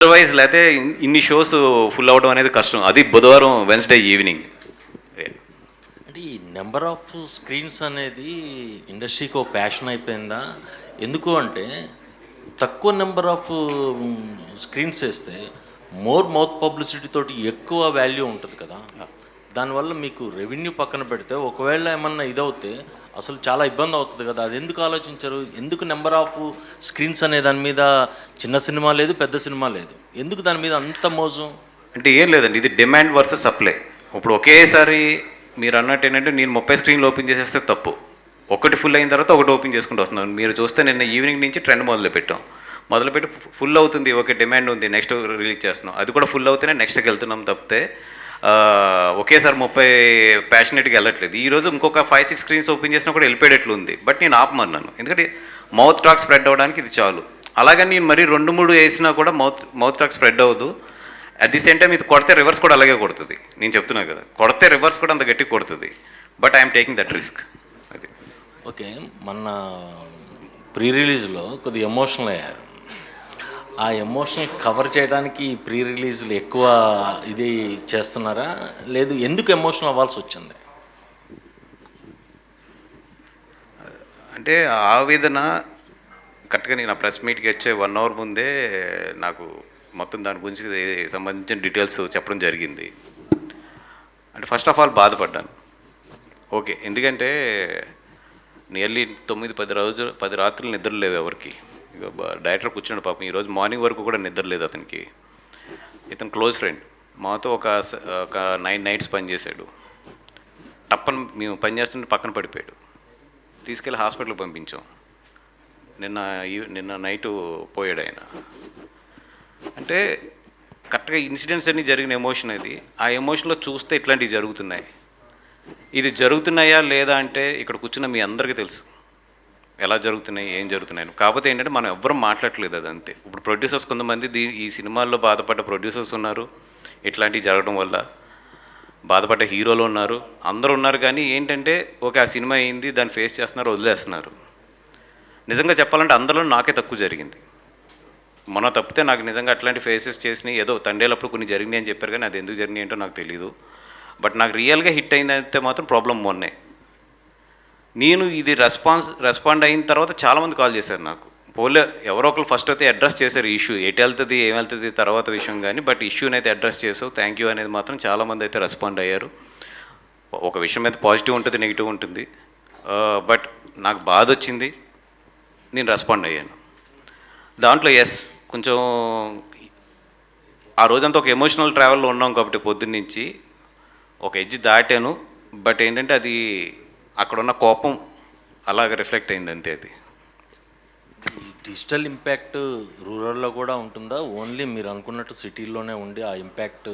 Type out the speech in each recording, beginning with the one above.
Otherwise లేకపోతే in- ఇన్ని shows full అవడం అనేది కష్టం. అది బుధవారం వెన్స్డే ఈవినింగ్ అంటే ఈ నెంబర్ ఆఫ్ స్క్రీన్స్ అనేది ఇండస్ట్రీకి ఒక ప్యాషన్ అయిపోయిందా? ఎందుకు అంటే తక్కువ నెంబర్ ఆఫ్ స్క్రీన్స్ వేస్తే మోర్ మౌత్ పబ్లిసిటీ తోటి ఎక్కువ వాల్యూ ఉంటుంది కదా. దానివల్ల మీకు రెవెన్యూ పక్కన పెడితే ఒకవేళ ఏమన్నా ఇదవుతే అసలు చాలా ఇబ్బంది అవుతుంది కదా. అది ఎందుకు ఆలోచించరు? ఎందుకు నెంబర్ ఆఫ్ స్క్రీన్స్ అనే దాని మీద చిన్న సినిమా లేదు పెద్ద సినిమా లేదు? ఎందుకు దాని మీద అంత మోజు? అంటే ఏం లేదండి ఇది డిమాండ్ వర్సెస్ సప్లై. ఇప్పుడు ఒకేసారి మీరు అన్నట్టు ఏంటంటే నేను ముప్పై స్క్రీన్లు ఓపెన్ చేసేస్తే తప్పు. ఒకటి ఫుల్ అయిన తర్వాత ఒకటి ఓపెన్ చేసుకుంటూ వస్తున్నాను. మీరు చూస్తే నిన్న ఈవినింగ్ నుంచి ట్రెండ్ మొదలుపెట్టాం. మొదలుపెట్టి ఫుల్ అవుతుంది ఓకే డిమాండ్ ఉంది నెక్స్ట్ రిలీజ్ చేస్తున్నాం. అది కూడా ఫుల్ అవుతేనే నెక్స్ట్కి వెళ్తున్నాం తప్పితే ఒకేసారి ముప్పై ప్యాషనెట్గా వెళ్ళట్లేదు. ఈరోజు ఇంకొక ఫైవ్ సిక్స్ స్క్రీన్స్ ఓపెన్ చేసినా కూడా వెళ్ళిపోయేటట్లు ఉంది బట్ నేను ఆపమన్నాను. ఎందుకంటే మౌత్ టాక్ స్ప్రెడ్ అవ్వడానికి ఇది చాలు. అలాగని నేను మరీ రెండు మూడు వేసినా కూడా మౌత్ మౌత్ టాక్ స్ప్రెడ్ అవ్వదు. అట్ ది సేమ్ టైం ఇది కొడితే రివర్స్ కూడా అలాగే కొడుతుంది. నేను చెప్తున్నా కదా. కొడితే రివర్స్ కూడా అంత గట్టి కొడుతుంది. But I'm taking that risk అది. ఓకే. మొన్న ప్రీ రిలీజ్లో కొద్దిగా ఎమోషనల్ అయ్యారు. ఆ ఎమోషన్ కవర్ చేయడానికి ప్రీ రిలీజ్లు ఎక్కువ ఇది చేస్తున్నారా? లేదు ఎందుకు ఎమోషనల్ అవ్వాల్సి వచ్చింది? అంటే ఆవేదన కరెక్ట్గా నేను ఆ ప్రెస్ మీట్కి వచ్చే వన్ అవర్ ముందే నాకు మొత్తం దాని గురించి సంబంధించిన డీటెయిల్స్ చెప్పడం జరిగింది. అంటే ఫస్ట్ ఆఫ్ ఆల్ బాధపడ్డాను. ఓకే ఎందుకంటే నియర్లీ తొమ్మిది పది రోజులు పది రాత్రులు నిద్ర లేవు ఎవరికి. డైరెక్టర్ కూర్చున్నాడు పాపం. ఈరోజు మార్నింగ్ వరకు కూడా నిద్ర లేదు అతనికి. ఇతను క్లోజ్ ఫ్రెండ్. మాతో ఒక స- ఒక నైన్ నైట్స్ పనిచేశాడు టప్పని మేము పని చేస్తుంటే పక్కన పడిపోయాడు. తీసుకెళ్ళి హాస్పిటల్కి పంపించాం. నిన్న నిన్న నైట్ పోయాడు ఆయన. అంటే కరెక్ట్గా ఇన్సిడెంట్స్ అన్నీ జరిగిన ఎమోషన్ అది. ఆ ఎమోషన్లో చూస్తే ఇట్లాంటివి జరుగుతున్నాయి. ఇది జరుగుతున్నాయా లేదా అంటే ఇక్కడ కూర్చున్న మీ అందరికీ తెలుసు. ఎలా జరుగుతున్నాయి ఏం జరుగుతున్నాయి కాకపోతే ఏంటంటే మనం ఎవ్వరం మాట్లాడలేదు అది అంతే. ఇప్పుడు ప్రొడ్యూసర్స్ కొంతమంది దీ ఈ సినిమాల్లో బాధపడ్డ ప్రొడ్యూసర్స్ ఉన్నారు. ఇట్లాంటివి జరగడం వల్ల బాధపడ్డ హీరోలు ఉన్నారు. అందరూ ఉన్నారు కానీ ఏంటంటే ఓకే ఆ సినిమా అయింది దాన్ని ఫేస్ చేస్తున్నారు వదిలేస్తున్నారు. నిజంగా చెప్పాలంటే అందరిలో నాకే తక్కువ జరిగింది. మొన్న తప్పితే నాకు నిజంగా అట్లాంటి ఫేసెస్ చేసినాయి ఏదో తండేలప్పుడు కొన్ని జరిగినాయి అని చెప్పారు కానీ అది ఎందుకు జరిగినాయి ఏంటో నాకు తెలియదు బట్ నాకు రియల్గా హిట్ అయిందంటే మాత్రం ప్రాబ్లం మొన్నే. నేను ఇది రెస్పాన్స్ రెస్పాండ్ అయిన తర్వాత చాలామంది కాల్ చేశారు నాకు. పోలే ఎవరో ఒకరు ఫస్ట్ అయితే అడ్రస్ చేశారు ఇష్యూ ఎటు వెళ్తుంది ఏం వెళ్తుంది తర్వాత విషయం కానీ బట్ ఇష్యూని అయితే అడ్రస్ చేసావు థ్యాంక్ యూ అనేది మాత్రం చాలామంది అయితే రెస్పాండ్ అయ్యారు. ఒక విషయం అయితే పాజిటివ్ ఉంటుంది నెగిటివ్ ఉంటుంది. బట్ నాకు బాధ వచ్చింది నేను రెస్పాండ్ అయ్యాను. దాంట్లో ఎస్ కొంచెం ఆ రోజంతా ఒక ఎమోషనల్ ట్రావెల్లో ఉన్నాం కాబట్టి పొద్దున్న నుంచి ఒక ఎడ్జ్ దాటాను. బట్ ఏంటంటే అది అక్కడ ఉన్న కోపం అలాగ రిఫ్లెక్ట్ అయింది అంతే అది డిజిటల్ ఇంపాక్ట్ రూరల్లో కూడా ఉంటుందా? ఓన్లీ మీరు అనుకున్నట్టు సిటీల్లోనే ఉండి ఆ ఇంపాక్ట్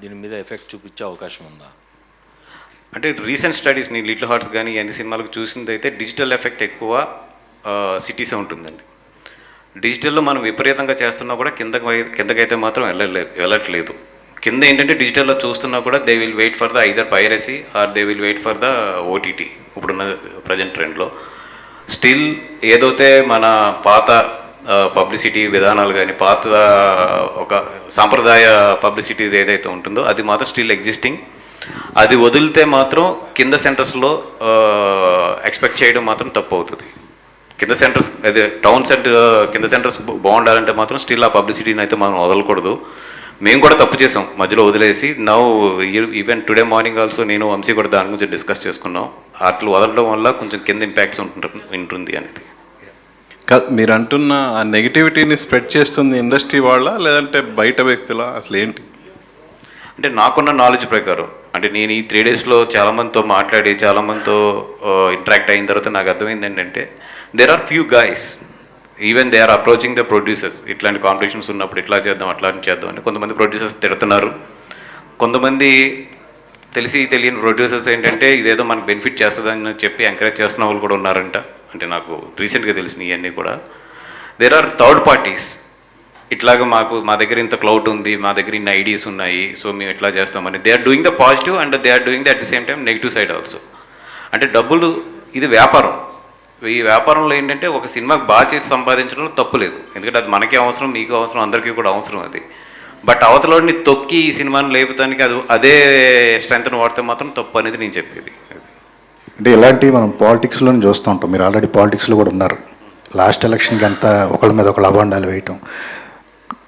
దీని మీద ఎఫెక్ట్ చూపించే అవకాశం ఉందా? అంటే రీసెంట్ స్టడీస్ నేను లిటిల్ హార్ట్స్ కానీ అన్ని సినిమాలకు చూసింది అయితే డిజిటల్ ఎఫెక్ట్ ఎక్కువ సిటీసే ఉంటుందండి. డిజిటల్లో మనం విపరీతంగా చేస్తున్నా కూడా కిందకి కిందకైతే మాత్రం వెళ్ళలేదు వెళ్ళట్లేదు. కింద ఏంటంటే డిజిటల్లో చూస్తున్నా కూడా they will wait for the either piracy or they will wait for the OTT ఇప్పుడున్న ప్రజెంట్ ట్రెండ్లో స్టిల్ ఏదైతే మన పాత పబ్లిసిటీ విధానాలు కానీ పాత ఒక సాంప్రదాయ పబ్లిసిటీ ఏదైతే ఉంటుందో అది మాత్రం స్టిల్ ఎగ్జిస్టింగ్ అది వదిలితే మాత్రం కింద సెంటర్స్లో ఎక్స్పెక్ట్ చేయడం మాత్రం తప్పు అవుతుంది. కింద సెంటర్స్ అదే టౌన్ సెంటర్ కింద సెంటర్స్ బాగుండాలంటే మాత్రం స్టిల్ ఆ పబ్లిసిటీని అయితే మనం వదలకూడదు. మేము కూడా తప్పు చేసాం. మధ్యలో వదిలేసి now even today morning also నేను వంశీ కూడా దాని గురించి డిస్కస్ చేసుకున్నాం. అట్లు వదలడం వల్ల కొంచెం కింద ఇంపాక్ట్స్ ఉంటుంది అనేది. మీరు అంటున్న ఆ నెగిటివిటీని స్ప్రెడ్ చేస్తుంది ఇండస్ట్రీ వాళ్ళ లేదంటే బయట వ్యక్తుల? అసలు ఏంటి? అంటే నాకున్న నాలెడ్జ్ ప్రకారం అంటే నేను ఈ త్రీ డేస్లో చాలామందితో మాట్లాడి చాలామందితో ఇంటరాక్ట్ అయిన తర్వాత నాకు అర్థమైంది ఏంటంటే there are few guys even they are approaching the producers ఇట్లాంటి కాంపిటీషన్స్ ఉన్నప్పుడు ఇట్లా చేద్దాం అట్లా చేద్దాం అని కొంతమంది ప్రొడ్యూసర్స్ తిడుతున్నారు. కొంతమంది తెలిసి తెలియని ప్రొడ్యూసర్స్ ఏంటంటే ఇదేదో మనకు బెనిఫిట్ చేస్తుందని చెప్పి ఎంకరేజ్ చేస్తున్న వాళ్ళు కూడా ఉన్నారంట. అంటే నాకు రీసెంట్గా తెలిసినవి ఇవన్నీ కూడా. దేర్ ఆర్ థర్డ్ పార్టీస్ ఇట్లాగ మాకు మా దగ్గర ఇంత క్లౌడ్ ఉంది మా దగ్గర ఇన్ని ఐడియాస్ ఉన్నాయి సో మేము ఇట్లా చేస్తామని they are doing the positive and they are doing the at the same time negative side also అంటే డబ్బులు ఇది వ్యాపారం. ఈ వ్యాపారంలో ఏంటంటే ఒక సినిమాకి బాగా చేసి సంపాదించడంలో తప్పు లేదు. ఎందుకంటే అది మనకి అవసరం నీకు అవసరం అందరికీ కూడా అవసరం అది. బట్ అవతలని తొక్కి ఈ సినిమాని లేపుతానికి అది అదే స్ట్రెంగ్త్ని వాడితే మాత్రం తప్పు అనేది నేను చెప్పేది. అంటే ఇలాంటివి మనం పాలిటిక్స్లోనే చూస్తూ ఉంటాం. మీరు ఆల్రెడీ పాలిటిక్స్లో కూడా ఉన్నారు. లాస్ట్ ఎలక్షన్కి అంతా ఒకళ్ళ మీద ఒకళ్ళు అభాండాలు వేయటం.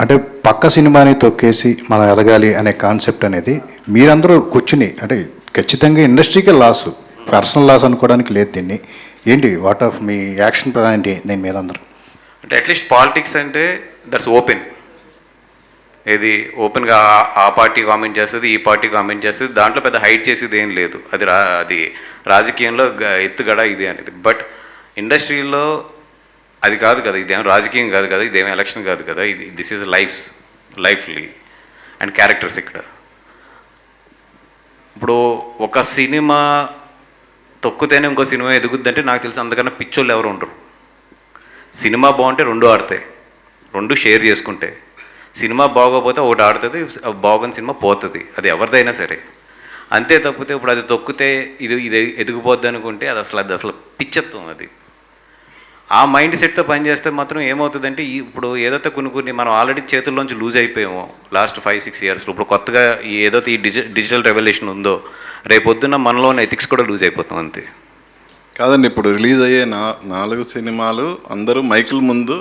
అంటే పక్క సినిమాని తొక్కేసి మనం ఎదగాలి అనే కాన్సెప్ట్ అనేది మీరందరూ కూర్చుని అంటే ఖచ్చితంగా ఇండస్ట్రీకే లాస్ పర్సనల్ లాస్ అనుకోవడానికి లేదు దీన్ని. ఏంటి what of me action plan ఏంటి దీని మీద అందరూ? అంటే అట్లీస్ట్ పాలిటిక్స్ అంటే దట్స్ ఓపెన్ ఏది ఓపెన్గా ఆ- పార్టీ కామెంట్ చేస్తుంది ఈ పార్టీ కామెంట్ చేస్తుంది దాంట్లో పెద్ద హైట్ చేసేది ఏం లేదు. అది రా అది రాజకీయంలో ఎత్తుగడ ఇది అనేది. బట్ ఇండస్ట్రీలో అది కాదు కదా ఇదేం రాజకీయం కాదు కదా ఇదేం ఎలక్షన్ కాదు కదా ఇది దిస్ ఈజ్ లైఫ్ లైఫ్లీ అండ్ క్యారెక్టర్స్ ఇక్కడ. ఇప్పుడు ఒక సినిమా తొక్కుతేనే ఇంకో సినిమా ఎదుగుద్దంటే నాకు తెలిసి అంతకన్నా పిచ్చోళ్ళు ఎవరు ఉండరు. సినిమా బాగుంటే రెండు ఆడతాయి. రెండు షేర్ చేసుకుంటే. సినిమా బాగోపోతే ఒకటి ఆడుతుంది బాగున్న సినిమా పోతుంది. అది ఎవరిదైనా సరే. అంతే తప్పితే ఇప్పుడు అది తొక్కితే ఇది ఇది ఎదిగిపోద్ది అనుకుంటే అది అసలు అది అసలు పిచ్చెత్తం అది. ఆ మైండ్ సెట్తో పనిచేస్తే మాత్రం ఏమవుతుందంటే ఇప్పుడు ఏదైతే కొన్ని కొన్ని మనం ఆల్రెడీ చేతుల్లోంచి లూజ్ అయిపోయామో లాస్ట్ ఫైవ్ సిక్స్ ఇయర్స్లో. ఇప్పుడు కొత్తగా ఏదైతే ఈ డిజి డిజిటల్ రెవల్యూషన్ ఉందో రేపొద్దున మనలో ఎథిక్స్ కూడా లూజ్ అయిపోతాం అంతే. కాదండి ఇప్పుడు రిలీజ్ అయ్యే నా నాలుగు సినిమాలు అందరూ మైకుల ముందు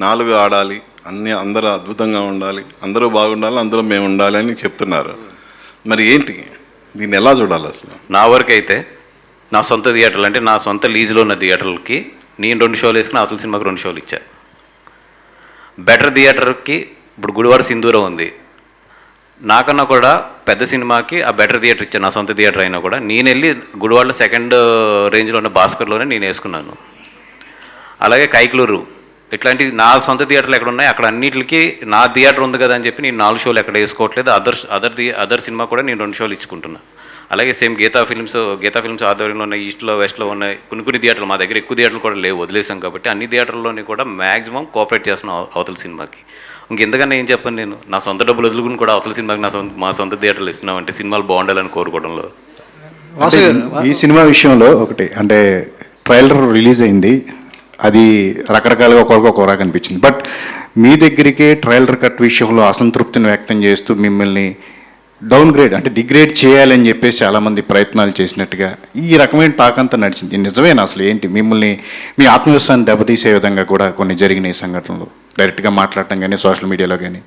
నాలుగు ఆడాలి. అన్ని అందరూ అద్భుతంగా ఉండాలి. అందరూ బాగుండాలి అందరూ మేము ఉండాలి అని చెప్తున్నారు. మరి ఏంటి? దీన్ని ఎలా చూడాలి అసలు? నా వరకు అయితే నా సొంత థియేటర్లు అంటే నా సొంత లీజులో ఉన్న థియేటర్లకి నేను రెండు షోలు వేసుకుని అవతల సినిమాకి రెండు షోలు ఇచ్చా. బెటర్ థియేటర్కి ఇప్పుడు గుడివాడ సింధూరం ఉంది. నాకన్నా కూడా పెద్ద సినిమాకి ఆ బెటర్ థియేటర్ ఇచ్చాను నా సొంత థియేటర్ అయినా కూడా. నేను వెళ్ళి గుడివాడలో సెకండ్ రేంజ్లో ఉన్న భాస్కర్లోనే నేను వేసుకున్నాను. అలాగే కైక్లూరు. ఇట్లాంటి నా సొంత థియేటర్లు ఎక్కడ ఉన్నాయి? అక్కడ అన్నిటికీ నా థియేటర్ ఉంది కదా అని చెప్పి నేను నాలుగు షోలు ఎక్కడ వేసుకోవట్లేదు. అదర్ అదర్ అదర్ సినిమా కూడా నేను రెండు షోలు ఇచ్చుకుంటున్నాను అలాగే same Geetha films Geetha films ఆధ్వర్యంలో ఉన్న ఈస్ట్లో వెస్ట్లో ఉన్న కొన్ని కొన్ని థియేటర్లు మా దగ్గర ఎక్కువ థియేటర్లు కూడా లేవు వదిలేసాం కాబట్టి అన్ని థియేటర్లోని కూడా మ్యాక్సిమం కోఆపరేట్ చేస్తున్నాం అవ- అవతల సినిమాకి. ఇంకెంతకన్నా ఏం చెప్పను నేను నా సొంత డబ్బులు వదులుకుని కూడా అవతల సినిమాకి నా సొంత మా సొంత థియేటర్లు ఇస్తున్నాం అంటే సినిమాలు బాగుండాలని కోరుకోవడంలో. ఈ సినిమా విషయంలో ఒకటి అంటే ట్రైలర్ రిలీజ్ అయింది అది రకరకాలుగా ఒక్కొక్క ఒక అనిపించింది. బట్ మీ దగ్గరికే ట్రైలర్ కట్ విషయంలో అసంతృప్తిని వ్యక్తం చేస్తూ మిమ్మల్ని డౌన్ గ్రేడ్ అంటే డిగ్రేడ్ చేయాలని చెప్పేసి చాలామంది ప్రయత్నాలు చేసినట్టుగా ఈ రకమైన టాక్ అంతా నడిచింది నిజమేనా అసలు? ఏంటి? మిమ్మల్ని మీ ఆత్మవిశ్వాసాన్ని దెబ్బతీసే విధంగా కూడా కొన్ని జరిగినాయి సంఘటనలు. డైరెక్ట్గా మాట్లాడటం కానీ సోషల్ మీడియాలో కానీ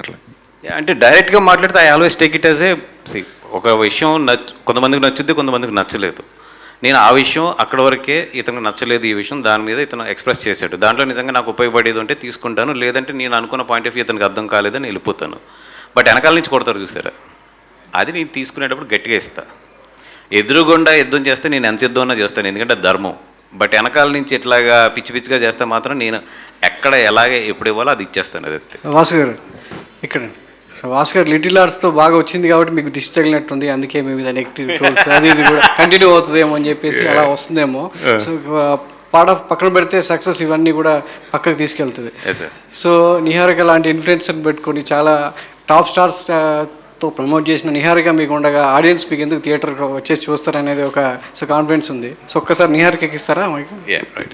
అట్లా. అంటే డైరెక్ట్గా మాట్లాడితే I always take it as a ఒక విషయం నచ్ కొంతమందికి నచ్చుద్ది కొంతమందికి నచ్చలేదు. నేను ఆ విషయం అక్కడ వరకే ఇతను నచ్చలేదు ఈ విషయం దాని మీద ఇతను ఎక్స్ప్రెస్ చేశాడు. దాంట్లో నిజంగా నాకు ఉపయోగపడేది ఉంటే తీసుకుంటాను లేదంటే నేను అనుకున్న పాయింట్ ఆఫ్ వ్యూ ఇతనికి అర్థం కాలేదని వెళ్ళిపోతాను. బట్ వెనకాల నుంచి కొడతారు చూసారా? అది నేను తీసుకునేటప్పుడు గట్టిగా ఇస్తా. ఎదురుగుండా యుద్ధం చేస్తే నేను ఎంత యుద్ధం చేస్తాను ఎందుకంటే ధర్మం. బట్ వెనకాల నుంచి ఇట్లాగా పిచ్చి పిచ్చిగా చేస్తే మాత్రం నేను ఎక్కడ ఎలాగే ఎప్పుడు ఇవ్వాలో అది ఇచ్చేస్తాను అది. వాసు గారు ఇక్కడ. సో వాసు గారు లిటిల్ ఆర్ట్స్తో బాగా వచ్చింది కాబట్టి మీకు దిష్టి తగిలినట్టుంది అందుకే మీ మీద నెగిటివ్ ట్రోల్స్ అది ఇది కూడా కంటిన్యూ అవుతుందేమో అని చెప్పేసి అలా వస్తుందేమో. సో పాట పక్కన పెడితే సక్సెస్ ఇవన్నీ కూడా పక్కకు తీసుకెళ్తుంది. సో నిహారిక లాంటి ఇన్ఫ్లుయెన్సర్ పెట్టుకొని చాలా టాప్ స్టార్స్ తో ప్రమోట్ చేసిన నిహారిక మీకు ఉండగా ఆడియన్స్ మీకు ఎందుకు థియేటర్ వచ్చేసి చూస్తారనేది ఒక సో కాన్ఫిడెన్స్ ఉంది సో ఒక్కసారి నిహారికకి ఇస్తారా మీకు right.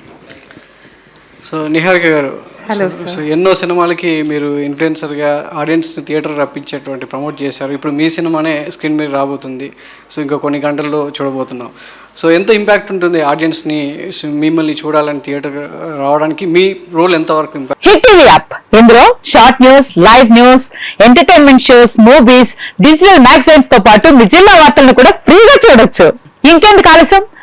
సో నిహారిక గారు Hello, సో- సో ఎన్నో సినిమాలకి మీరు ఇన్ఫ్లుయెన్సర్గా ఆడియన్స్ని థియేటర్ రప్పించేటువంటి ప్రమోట్ చేశారు. ఇప్పుడు మీ సినిమానే స్క్రీన్ మీద రాబోతుంది. సో ఇంకా కొన్ని గంటల్లో చూడబోతున్నాం. సో ఎంత ఇంపాక్ట్ ఉంటుంది ఆడియన్స్ని మిమ్మల్ని చూడాలని థియేటర్ రావడానికి? మీ రోల్ ఎంతవరకు ఇంపాక్ట్ హిట్ టీవీ యాప్. ఇందులో short news live news entertainment shows movies digital మ్యాగజైన్స్తో పాటు మీ జిల్లా వార్తలను కూడా ఫ్రీగా చూడొచ్చు. ఇంకెందుకు ఆలస్యం?